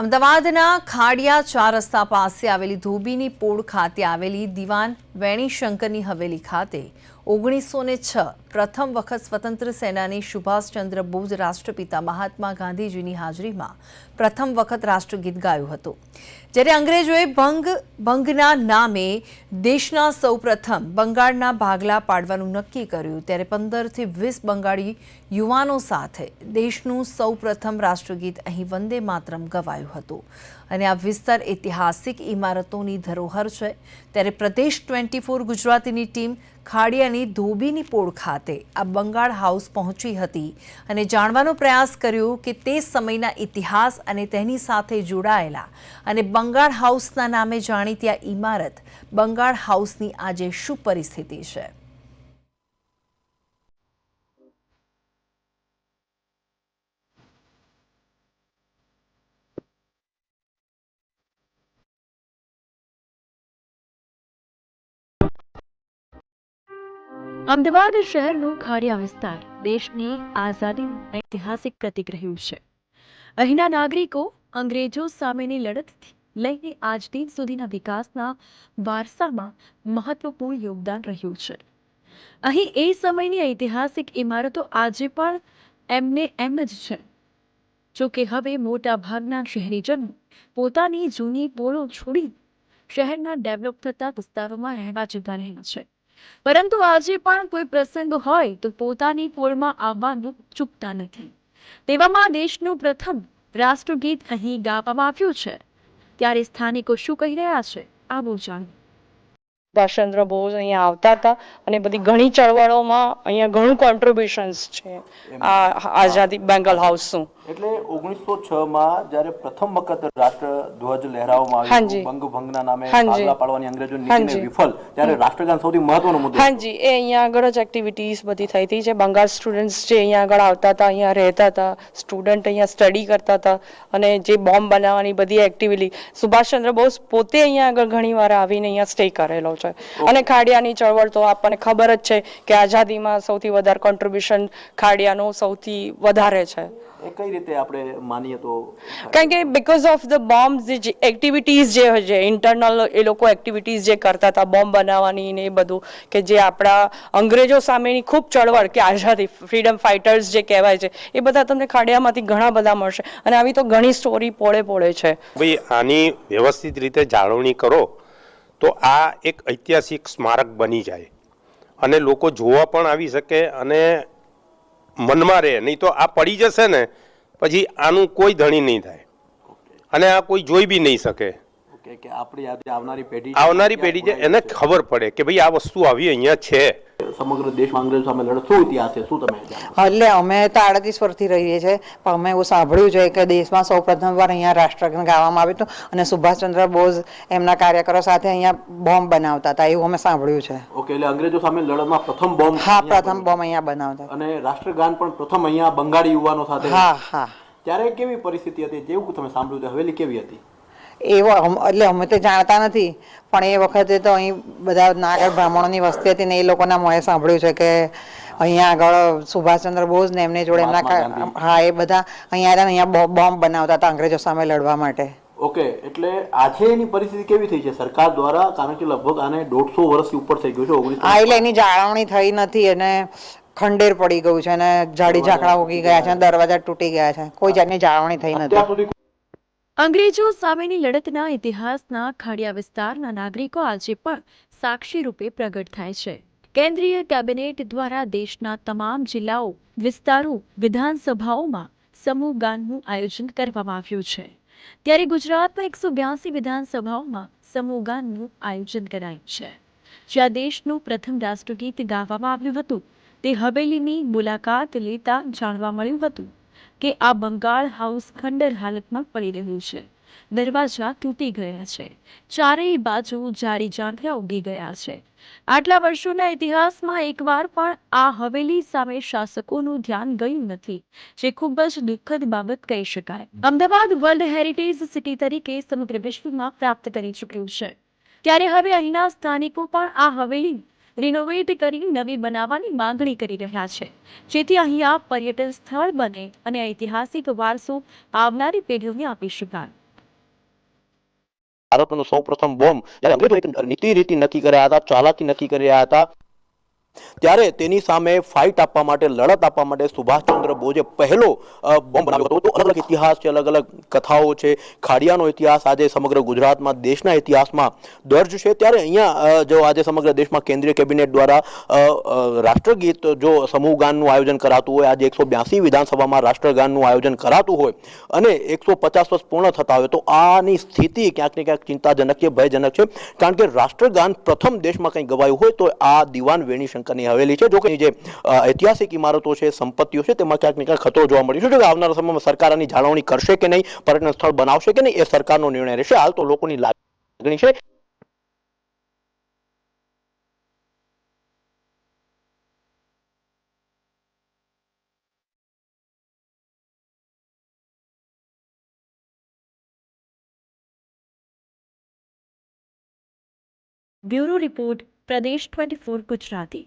અમદાવાદના ખાડિયા ચાર રસ્તા પાસે આવેલી ધોબીની પોળ ખાતે આવેલી દિવાન વેણીશંકરની હવેલી ખાતે ઓગણીસો ને છ, પ્રથમ વખત સ્વતંત્ર સેનાની સુભાષચંદ્ર બોઝ રાષ્ટ્રપિતા મહાત્મા ગાંધીજીની હાજરીમાં પ્રથમ વખત રાષ્ટ્રગીત ગાયું હતું. જ્યારે અંગ્રેજોએ ભંગ, ભંગના નામે દેશના સૌપ્રથમ બંગાળના ભાગલા પાડવાનું નક્કી કર્યું, ત્યારે પંદરથી વીસ બંગાળી યુવાનો સાથે દેશનું સૌપ્રથમ રાષ્ટ્રગીત અહીં વંદે માતરમ ગવાયું હતું. અને આ વિસ્તાર ઐતિહાસિક ઇમારતોની ધરોહર છે. ત્યારે પ્રદેશ ટ્વેન્ટી ફોર ગુજરાતીની ટીમ ખાડિયાની ધોબીની પોળ ખાતે આ બંગાળ હાઉસ પહોંચી હતી અને જાણવાનો પ્રયાસ કર્યો કે તે સમયના ઇતિહાસ અને તેની સાથે જોડાયેલા અને બંગાળ હાઉસના નામે જાણીતી આ ઇમારત બંગાળ હાઉસની આજે શું પરિસ્થિતિ છે. અમદાવાદ શહેરનું ખાડિયા વિસ્તાર દેશની આઝાદીનું ઐતિહાસિક પ્રતીક રહ્યું છે. અહીંના નાગરિકો અંગ્રેજો સામેની લડતથી લઈને આજ દિન સુધીના વિકાસના વારસામાં મહત્વપૂર્ણ યોગદાન રહ્યું છે. અહીં એ સમયની ઐતિહાસિક ઇમારતો આજે પણ એમને એમ જ છે. જો કે હવે મોટા ભાગના શહેરીજનો પોતાની જૂની પોળો છોડી શહેરના ડેવલપ થતા વિસ્તારોમાં રહેવા જતા રહ્યા છે. પરંતુ આજે પણ કોઈ પ્રસંગ હોય તો પોતાની પોળમાં આવવાનું ચૂકતા નથી. તેવામાં દેશનું પ્રથમ રાષ્ટ્રગીત અહીં ગાવામાં આવ્યું છે. ત્યારે સ્થાનિકો શું કહી રહ્યા છે આવું જાણો સુભાષચંદ્ર બોઝ અહીંયા આવતા હતા અને બધી ઘણી ચળવળોમાં અહીંયા ઘણું કોન્ટ્રીબ્યુશન્સ છે. આ આઝાદી બેંગલ હાઉસનું. એટલે ઓગણીસો છ માં જયારે પ્રથમ વખત રાષ્ટ્ર ધ્વજ લહેરાવવામાં આવ્યો હાજી. ભંગના નામે. ભાગલા પાડવાની અંગ્રેજો નીતિને વિફલ ત્યારે રાષ્ટ્રગાન સૌથી મહત્વનો મુદ્દો હાજી એ અહીંયા આગળ જ એક્ટિવિટીઝ બધી થઈ હતી. જે બંગાળ સ્ટુડન્ટ્સ જે અહીંયા આગળ આવતા હતા અહીંયા રહેતા હતા સ્ટુડન્ટ અહીંયા સ્ટડી કરતા હતા અને જે બોમ્બ બનાવવાની બધી એક્ટિવિટી સુભાષચંદ્ર બોઝ પોતે અહીંયા આગળ ઘણી વાર આવીને અહીંયા સ્ટે કરેલો છે. અને ખાડિયાની ચળવળ તો આપણને ખબર જ છે કે આઝાદીમાં સૌથી વધારે કોન્ટ્રીબ્યુશન ખાડિયાનું સૌથી વધારે છે. એ કઈ રીતે આપણે માનીએ તો? કારણ કે બીકોઝ ઓફ ધ બોમ્બ જે એક્ટિવિટીઝ જે હોય છે ઇન્ટરનલ એ લોકો એક્ટિવિટીઝ જે કરતા હતા બોમ્બ બનાવવાની ને એ બધું કે જે આપણા અંગ્રેજો સામેની ખૂબ ચળવળ કે આઝાદી ફ્રીડમ ફાઇટર્સ જે કહેવાય છે એ બધા તમને ખાડિયામાંથી ઘણા બધા મળશે. અને આવી તો ઘણી સ્ટોરી પોળે પોળે છે. ભાઈ આની વ્યવસ્થિત રીતે જાળવણી કરો તો આ એક ઐતિહાસિક સ્મારક બની જાય. અને લોકો જોવા પણ આવી શકે અને મનમાં રહે નહીં તો આ પડી જશે ને પછી આનું કોઈ ધણી નહીં થાય. અને આ કોઈ જોઈ બી નહીં શકે. કે આપણી આવનારી પેઢી આવનારી પેઢી છે એને ખબર પડે કે ભાઈ આ વસ્તુ આવી અહીંયા છે. સમગ્ર દેશમાં અંગ્રેજો સામે લડતો ઇતિહાસ છે શું તમે એટલે અમે તો આડત્રીસ વર્ષથી રહીએ છીએ પણ અમે એવું સાંભળ્યું છે કે દેશમાં સૌ પ્રથમવાર અહીંયા રાષ્ટ્રગાન ગાવામાં આવ્યું હતું અને સુભાષચંદ્ર બોઝ એમના કાર્યકરો સાથે અહીંયા બોમ્બ બનાવતા હતા એવું અમે સાંભળ્યું છે. ઓકે એટલે અંગ્રેજો સામે લડતમાં પ્રથમ બોમ્બ હા પ્રથમ બોમ્બ અહીંયા બનાવતા અને રાષ્ટ્રગાન પણ પ્રથમ અહીંયા બંગાળી યુવાનો સાથે હા હા. ત્યારે કેવી પરિસ્થિતિ હતી? જેવું તમે સાંભળ્યું હવેલી કેવી હતી? એવો એટલે અમે તો જાણતા નથી. પણ એ વખતે તો અહીં બધા નાગર બ્રાહ્મણોની વસ્તી હતી ને એ લોકોના મોએ સાંભળ્યું છે કે અહીંયા આગળ સુભાષચંદ્ર બોઝ ને એમની જોડે એમના. હા એ બધા અહીંયા હતા અહીંયા બોમ્બ બનાવતા હતા અંગ્રેજો સામે લડવા માટે. ઓકે એટલે આજે એની પરિસ્થિતિ કેવી થઈ છે? સરકાર દ્વારા કારણ કે લગભગ આને દોઢસો વર્ષથી ઉપર થઈ ગયું છે ઓગણીસો હા એટલે એની જાળવણી થઈ નથી અને ખંડેર પડી ગયું છે અને ઝાડી ઝાકડા ઉગી ગયા છે અને દરવાજા તૂટી ગયા છે. કોઈ જાતની જાળવણી થઈ નથી. અંગ્રેજો સામેની લડતના ઇતિહાસના ખાડિયા વિસ્તારના નાગરિકો આજે પણ સાક્ષી રૂપે પ્રગટ થાય છે. કેન્દ્રીય કેબિનેટ દ્વારા દેશના તમામ જિલ્લાઓ, વિસ્તારો, વિધાનસભાઓમાં સમૂહ ગાનનું આયોજન કરવામાં આવ્યું છે. ત્યારે ગુજરાતમાં એકસો બ્યાસી વિધાનસભાઓમાં સમૂહ ગાનનું આયોજન કરાયું છે. જ્યાં દેશનું પ્રથમ રાષ્ટ્રગીત ગાવામાં આવ્યું હતું, તે હવેલીની મુલાકાત લેતા જાણવા મળ્યું હતું. કે આ બંગાળ હાઉસ ખંડર હાલતમાં પડી રહ્યું છે. દરવાજા તૂટી ગયા છે. ચારેય બાજુ જારી જાંખરા ઉગી ગયા છે. આટલા વર્ષોના ઇતિહાસમાં એકવાર પણ આ હવેલી સામે શાસકોનું ધ્યાન ગયું નથી, જે ખૂબ જ દુઃખદ બાબત કહી શકાય. અમદાવાદ વર્લ્ડ હેરિટેજ સિટી તરીકે સમગ્ર વિશ્વમાં પ્રાપ્ત કરી ચૂક્યું છે. ત્યારે હવે અહીંના સ્થાનિકો પણ આ હવેલી રિનોવેટ કરી નવી બનાવવાની માંગણી કરી રહ્યા છે. જેથી અહીંયા પર્યટન સ્થળ બને અને ઐતિહાસિક વારસો આવનારી પેઢીઓને આપી શકાય ભારતનો સૌ પ્રથમ બોમ્બ જ્યારે અંગ્રેજો એક નીતિ રીતિ નક્કી કર્યા હતા, ચાલાકી નક્કી કર્યા હતા. ત્યારે તેની સામે ફાઇટ આપવા માટે, લડત આપવા માટે સુભાષચંદ્ર બોઝે પહેલો બોમ્બ બનાવ્યો હતો. અલગ અલગ ઇતિહાસ છે અલગ અલગ કથાઓ છે. ખાડિયાનો ઇતિહાસ આજે સમગ્ર ગુજરાતમાં, દેશના ઇતિહાસમાં દર્જ છે. ત્યારે અહીંયા જો આજે સમગ્ર દેશમાં કેન્દ્રીય કેબિનેટ દ્વારા રાષ્ટ્રગીત જો સમૂહ ગાનનું આયોજન કરાતું હોય, આજે એકસો બ્યાસી વિધાનસભામાં રાષ્ટ્રગાનનું આયોજન કરાતું હોય અને એકસો પચાસ વર્ષ પૂર્ણ થતા હોય, તો આની સ્થિતિ ક્યાંક ને ક્યાંક ચિંતાજનક છે, ભયજનક છે. કારણ કે રાષ્ટ્રગાન પ્રથમ દેશમાં કંઈ ગવાયું હોય, તો આ દિવાન વેણીશંકરની હવેલી છે. જો કે જે ઐતિહાસિક ઇમારતો છે, સંપત્તિઓ છે, તેમાં ક્યાંક ને ક્યાંક ખતરો જોવા મળ્યો છે. જો કે આવનારા સમયમાં સરકાર આની જાળવણી કરશે કે નહીં, પર્યટન સ્થળ બનાવશે કે નહીં, એ સરકારનો નિર્ણય રહેશે. હાલ તો લોકોની લાગણી છે. બ્યુરો રિપોર્ટ પ્રદેશ ટ્વેન્ટી ગુજરાતી.